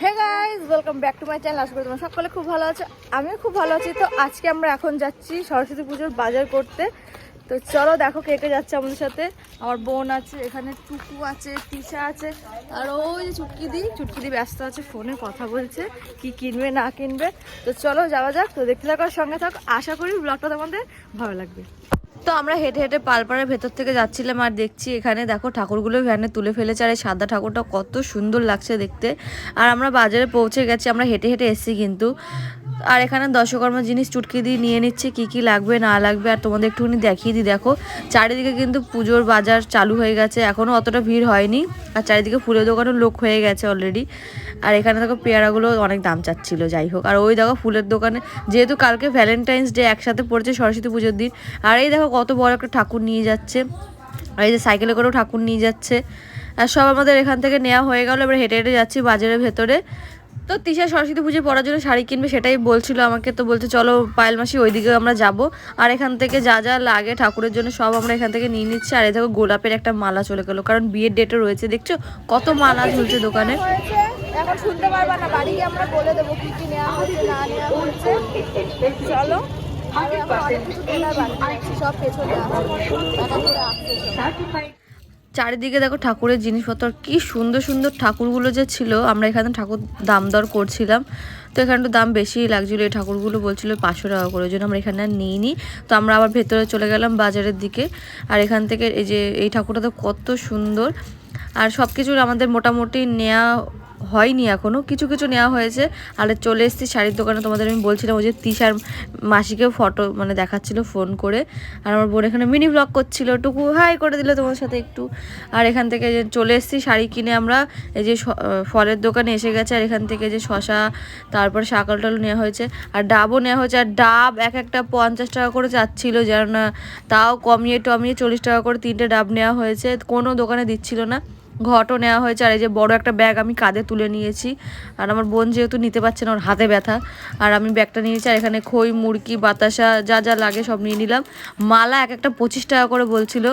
Hey welcome back to my channel তোমরা সকলে খুব ভালো আছো। আমিও খুব ভালো আছি। তো আজকে আমরা এখন যাচ্ছি সরস্বতী পুজোর বাজার করতে। তো চলো দেখো কে কে যাচ্ছে আমাদের সাথে। আমার বোন আছে, এখানে টুকু আছে, তিশা আছে, আর ওই যে চুটকি দি চুটকি দি ব্যস্ত আছে, ফোনে কথা বলছে, কি কিনবে, না কিনবে। তো চলো যাওয়া যাক। তো দেখতে থাকার সঙ্গে থাক। আশা করি ব্লগটা তোমাদের ভালো লাগবে। তো আমরা হেঁটে হেঁটে পালপাড়ার ভেতর থেকে যাচ্ছিলাম আর দেখছি এখানে দেখো ঠাকুরগুলো ভ্যানে তুলে ফেলেছে আর এই সাদা ঠাকুরটা কত সুন্দর লাগছে দেখতে। আর আমরা বাজারে পৌঁছে গেছি, আমরা হেঁটে হেঁটে এসেছি কিন্তু। আর এখানে দশকর্মা জিনিস চুটকি দিয়ে নিয়ে নিচ্ছে, কি কি লাগবে, না লাগবে, আর তোমাদের একটুখানি দেখিয়ে দিই, দেখো। চারিদিকে কিন্তু পুজোর বাজার চালু হয়ে গেছে এখনও অতটা ভিড় হয়নি, আর চারিদিকে ফুলের দোকানও লোক হয়ে গেছে অলরেডি আর এখানে দেখো পেয়ারাগুলো অনেক দাম চাচ্ছিল, যাই হোক। আর ওই দেখো ফুলের দোকানে, যেহেতু কালকে ভ্যালেন্টাইন্স ডে একসাথে পড়েছে সরস্বতী পুজোর দিন, আর এই দেখো কত বড় একটা ঠাকুর নিয়ে যাচ্ছে। আর এই যে সাইকেলে করেও ঠাকুর নিয়ে যাচ্ছে। আর সব আমাদের এখান থেকে নেওয়া হয়ে গেল, এবার হেঁটে হেঁটে যাচ্ছি বাজারের ভেতরে। তো তিশা সরস্বতী পুজো পড়ার জন্য শাড়ি কিনবে সেটাই বলছিল আমাকে, তো বলছে, চলো পায়েল মাসি, ওইদিকে আমরা যাব। আর এখান থেকে যা যা লাগে ঠাকুরের জন্য সব আমরা এখান থেকে নিয়ে নিচ্ছি। আর এই দেখো গোলাপের একটা মালা চলে গেলো। কারণ বিয়ের ডেটও রয়েছে, দেখছ? কত মালা ঝুলছে দোকানে। চলো সব পেছনে। চারিদিকে দেখো ঠাকুরের জিনিসপত্র কি সুন্দর সুন্দর ঠাকুরগুলো যে ছিল, আমরা এখানে ঠাকুর দাম দর করছিলাম। তো এখানে তো দাম বেশি লাগছিল, এই ঠাকুরগুলো বলছিল পাঁচশো টাকা করে জন্য আমরা এখানে আর নিইনি। তো আমরা আবার ভেতরে চলে গেলাম বাজারের দিকে, আর এখান থেকে এই যে, এই ঠাকুরটা তো কত সুন্দর। আর সব কিছুর আমাদের মোটামুটি নেওয়া হয়নি এখনও কিছু কিছু নেওয়া হয়েছে। আর চলে এসেছি শাড়ির দোকানে। তোমাদের আমি বলছিলাম, ওই যে তিশার মাসিকেও ফটো মানে দেখাচ্ছিল ফোন করে। আর আমার বোন এখানে মিনি ব্লগ করছিল। টুকু হাই করে দিল তোমার সাথে একটু। আর এখান থেকে যে চলে এসেছি শাড়ি কিনে আমরা, এই যে ফলের দোকানে এসে গেছে। আর এখান থেকে যে শশা, তারপর শাকাল টাল নেওয়া হয়েছে। আর ডাবও নেওয়া হয়েছে। আর ডাব এক একটা পঞ্চাশ টাকা করে যাচ্ছিল যেন, তাও কমিয়ে টমিয়ে চল্লিশ টাকা করে তিনটে ডাব নেওয়া হয়েছে। কোনো দোকানে দিচ্ছিল না। ঘটও নেওয়া হয়েছে, আর এই যে বড় একটা ব্যাগ আমি কাঁধে তুলে নিয়েছি। আর আমার বোন যেহেতু নিতে পারছে না, ওর হাতে ব্যথা। আর আমি ব্যাগটা নিয়েছি, আর এখানে খই, মুরগি, বাতাসা যা যা লাগে সব নিয়ে নিলাম। মালা এক একটা পঁচিশ টাকা করে বলছিল।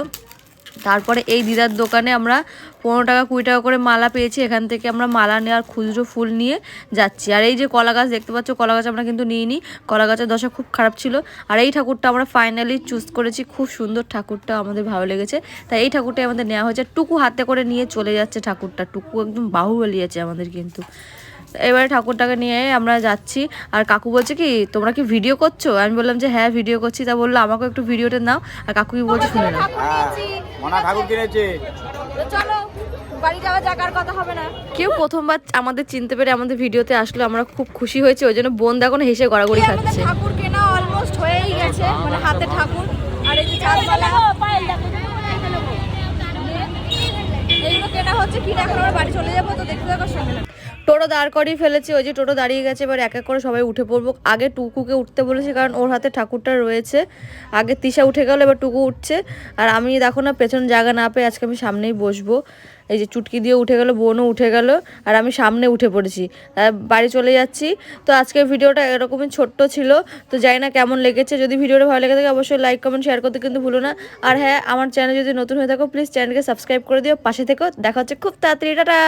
তারপরে এই দিদার দোকানে আমরা পনেরো টাকা, কুড়ি টাকা করে মালা পেয়েছি। এখান থেকে আমরা মালা নেওয়ার খুচরো ফুল নিয়ে যাচ্ছি। আর এই যে কলা গাছ দেখতে পাচ্ছ কলা গাছ আমরা কিন্তু নিইনি। কলা গাছের দশা খুব খারাপ ছিল। আর এই ঠাকুরটা আমরা ফাইনালি চুজ করেছি। খুব সুন্দর ঠাকুরটা আমাদের ভালো লেগেছে। তাই এই ঠাকুরটাই আমাদের নেওয়া হয়েছে। টুকু হাতে করে নিয়ে চলে যাচ্ছে ঠাকুরটা। টুকু একদম বাহুবলী আছে আমাদের কিন্তু। এবারে ঠাকুরটাকে নিয়ে আমরা যাচ্ছি। আর কাকু বলছে কি তোমরা কি ভিডিও করছ? আমি বললাম যে হ্যাঁ ভিডিও করছি। তা বলল আমাকেও একটু ভিডিওটা নাও। আর কাকু কি বলছে শুনে নাও। হ্যাঁ ঠাকুর কিনেছে। চলো বাড়ি যাওয়া যাক কথা হবে না। কেউ প্রথমবার আমাদের চিনতে পেরে আমাদের ভিডিওতে আসলো আমরা খুব খুশি হয়েছি। ওই জন্য বোন দেখো হেসে গড়াগড়ি খাচ্ছে। ঠাকুর কেনা অলমোস্ট হয়েই গেছে মানে হাতে ঠাকুর। আর এই যে এইগুলো কেনা হচ্ছে কিনে এখন আমরা বাড়ি চলে যাব তো দেখতে থাকো সঙ্গে থাকো। টোটো দাঁড় করিয়ে ফেলেছি, ওই যে টোটো দাঁড়িয়ে গেছে, এবার এক এক করে সবাই উঠে পড়ব। আগে টুকুকে উঠতে বলেছে, কারণ ওর হাতে ঠাকুরটা রয়েছে। আগে তিশা উঠে গেল, এবার টুকু উঠছে। আর আমি দেখো না, পেছন জায়গা না পেয়ে আজকে আমি সামনেই বসবো। এই যে চুটকি দিয়ে উঠে গেল, বোনও উঠে গেল, আর আমি সামনে উঠে পড়েছি। বাড়ি চলে যাচ্ছি। তো আজকে ভিডিওটা এরকমই ছোট্ট ছিল, তো জানি না কেমন লেগেছে। যদি ভিডিওটা ভালো লেগে থাকে, অবশ্যই লাইক কমেন্ট শেয়ার করতে কিন্তু ভুলো না। আর হ্যাঁ আমার চ্যানেল যদি নতুন হয়ে থাকো প্লিজ চ্যানেলকে সাবস্ক্রাইব করে দিও, পাশে থেকো। দেখা হচ্ছে খুব তাড়াতাড়ি, টাটা!